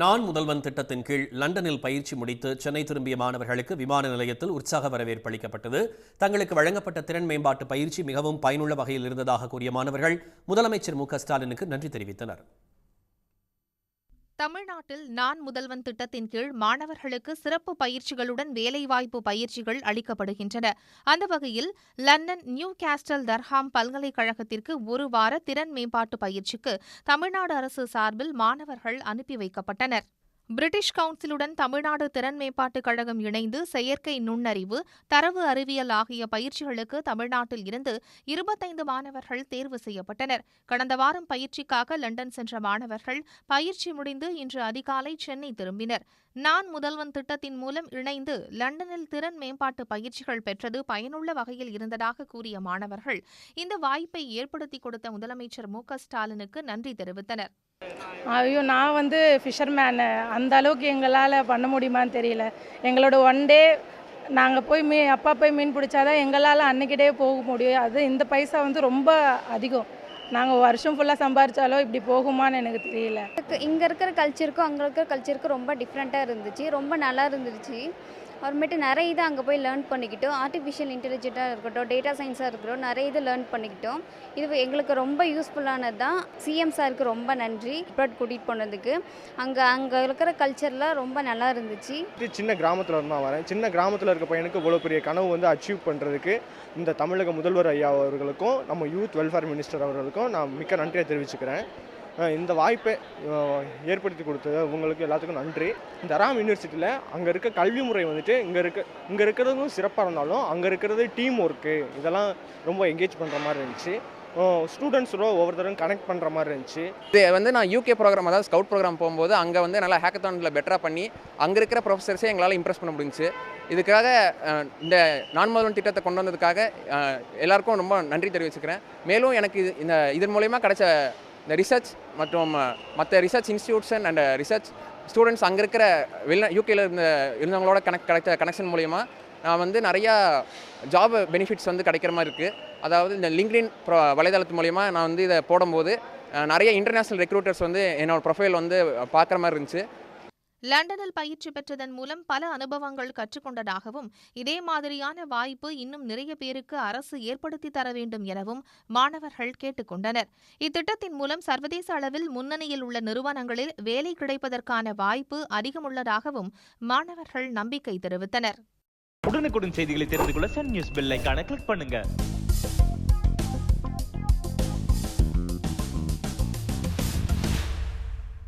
நான் முதல்வன் திட்டத்தின் கீழ் லண்டனில் பயிற்சி முடித்து சென்னை திரும்பிய மாணவர்களுக்கு விமான நிலையத்தில் உற்சாக வரவேற்பு அளிக்கப்பட்டது. தங்களுக்கு வழங்கப்பட்ட திறன் மேம்பாட்டு பயிற்சி மிகவும் பயனுள்ள வகையில் இருந்ததாக கூறிய மாணவர்கள் முதலமைச்சர் மு ஸ்டாலினுக்கு நன்றி தெரிவித்தனர். தமிழ்நாட்டில் நான் முதல்வன் திட்டத்தின் கீழ் மாணவர்களுக்கு சிறப்பு பயிற்சிகளுடன் வேலைவாய்ப்பு பயிற்சிகள் அளிக்கப்படுகின்றன. அந்த வகையில் லண்டன் நியூ கேஸ்டல் தர்ஹாம் பல்கலைக்கழகத்திற்கு ஒரு வார திறன் மேம்பாட்டு பயிற்சிக்கு தமிழ்நாடு அரசு சார்பில் மாணவர்கள் அனுப்பி வைக்கப்பட்டனர். பிரிட்டிஷ் கவுன்சிலுடன் தமிழ்நாடு திறன் மேம்பாட்டுக் கழகம் இணைந்து செயற்கை நுண்ணறிவு தரவு அறிவியல் ஆகிய பயிற்சிகளுக்கு தமிழ்நாட்டில் இருந்து இருபத்தைந்து மாணவர்கள் தேர்வு செய்யப்பட்டனர். கடந்த வாரம் பயிற்சிக்காக லண்டன் சென்ற மாணவர்கள் பயிற்சி முடிந்து இன்று அதிகாலை சென்னை திரும்பினர். நான் முதல்வன் திட்டத்தின் மூலம் இணைந்து லண்டனில் திறன் மேம்பாட்டு பயிற்சிகள் பெற்றது பயனுள்ள வகையில் இருந்ததாக கூறிய மாணவர்கள் இந்த வாய்ப்பை ஏற்படுத்தி கொடுத்த முதலமைச்சர் மு க ஸ்டாலினுக்கு நன்றி தெரிவித்தனர். ஐயோ நான் வந்து ஃபிஷர்மேனு அந்த அளவுக்கு எங்களால் பண்ண முடியுமான்னு தெரியல. எங்களோட ஒன் டே நாங்கள் போய் மீ அப்பா போய் மீன் பிடிச்சாதான் எங்களால் அன்னைக்கிட்டே போக முடியும். அது இந்த பைசா வந்து ரொம்ப அதிகம். நாங்கள் வருஷம் ஃபுல்லாக சம்பாரிச்சாலும் இப்படி போகுமான்னு எனக்கு தெரியல. இங்கே இருக்கிற கல்ச்சருக்கும் அங்கே இருக்கிற கல்ச்சருக்கும் ரொம்ப டிஃப்ரெண்ட்டாக இருந்துச்சு. ரொம்ப நல்லா இருந்துச்சு. அப்புறமேட்டு நிறைய இது அங்கே போய் லேர்ன் பண்ணிக்கிட்டோம். ஆர்டிஃபிஷியல் இன்டெலிஜென்ட்டாக இருக்கட்டும் டேட்டா சயின்ஸாக இருக்கட்டும் நிறைய இது லேர்ன் பண்ணிக்கிட்டோம். இது எங்களுக்கு ரொம்ப யூஸ்ஃபுல்லானது தான் சிஎம் சாருக்கு ரொம்ப நன்றி. அப்ராட் கூட்டிகிட்டு போனதுக்கு. அங்கே அங்கே இருக்கிற கல்ச்சர்லாம் ரொம்ப நல்லா இருந்துச்சு. இது சின்ன கிராமத்தில் இருந்து வரேன். சின்ன கிராமத்தில் இருக்க பையனுக்கு இவ்வளோ பெரிய கனவு வந்து அச்சீவ் பண்ணுறதுக்கு இந்த தமிழக முதல்வர் ஐயா அவர்களுக்கும் நம்ம யூத் வெல்ஃபேர் மினிஸ்டர் அவர்களுக்கும் நான் மிக்க நன்றியை தெரிவிச்சுக்கிறேன். இந்த வாய்ப்பை ஏற்படுத்தி கொடுத்தது உங்களுக்கு எல்லாத்துக்கும் நன்றி. இந்த ராம் யூனிவர்சிட்டியில் அங்கே இருக்க கல்வி முறை வந்துட்டு இங்கே இருக்க இங்கே இருக்கிறதும் சிறப்பாக இருந்தாலும் அங்கே இருக்கிறது டீம் ஒர்க்கு இதெல்லாம் ரொம்ப என்கேஜ் பண்ணுற மாதிரி இருந்துச்சு. ஸ்டூடெண்ட்ஸோட ஒவ்வொருத்தரும் கனெக்ட் பண்ணுற மாதிரி இருந்துச்சு. இது வந்து நான் யூகே ப்ரோக்ராம் அதாவது ஸ்கவுட் ப்ரோக்ராம் போகும்போது அங்கே வந்து நல்லா ஹேக்கத்தானில் பெட்டராக பண்ணி அங்கே இருக்கிற ப்ரொஃபஸர்ஸே எங்களால் இம்ப்ரெஸ் பண்ண முடிஞ்சு இதுக்காக இந்த நான் முதல்வன் திட்டத்தை கொண்டு வந்ததுக்காக எல்லாருக்கும் ரொம்ப நன்றி தெரிவிச்சுக்கிறேன். மேலும் எனக்கு இது- இந்த இதன் மூலயமா கிடைச்ச இந்த ரிசர்ச் மற்றும் மற்ற research institution and research students அங்கே இருக்கிற வெளிநா யூகேல இருந்த இருந்தவங்களோட கனெக்ட் கிடைச்ச கனெக்ஷன் மூலயமா நான் வந்து நிறையா ஜாப் பெனிஃபிட்ஸ் வந்து கிடைக்கிற மாதிரி இருக்குது அதாவது இந்த லிங்க்டின் ப்ரோ வலைதளத்து மூலயமா நான் வந்து இதை போடும்போது நிறைய இன்டர்நேஷ்னல் ரெக்ரூட்டர்ஸ் வந்து என்னோடய ப்ரொஃபைல் வந்து பார்க்குற மாதிரி இருந்துச்சு. லண்டனில் பயிற்சி பெற்றதன் மூலம் பல அனுபவங்கள் கற்றுக்கொண்டதாகவும் இதே மாதிரியான வாய்ப்பு இன்னும் நிறைய பேருக்கு அரசு ஏற்படுத்தி தர வேண்டும் எனவும் மாணவர்கள் கேட்டுக்கொண்டனர். இத்திட்டத்தின் மூலம் சர்வதேச அளவில் முன்னணியில் உள்ள நிறுவனங்களில் வேலை கிடைப்பதற்கான வாய்ப்பு அதிகமுள்ளதாகவும் மாணவர்கள் நம்பிக்கை தெரிவித்தனர். உடனுக்குடன் செய்திகளை தெரிந்து கொள்ள சன் நியூஸ் பெல் கிளிக் பண்ணுங்க.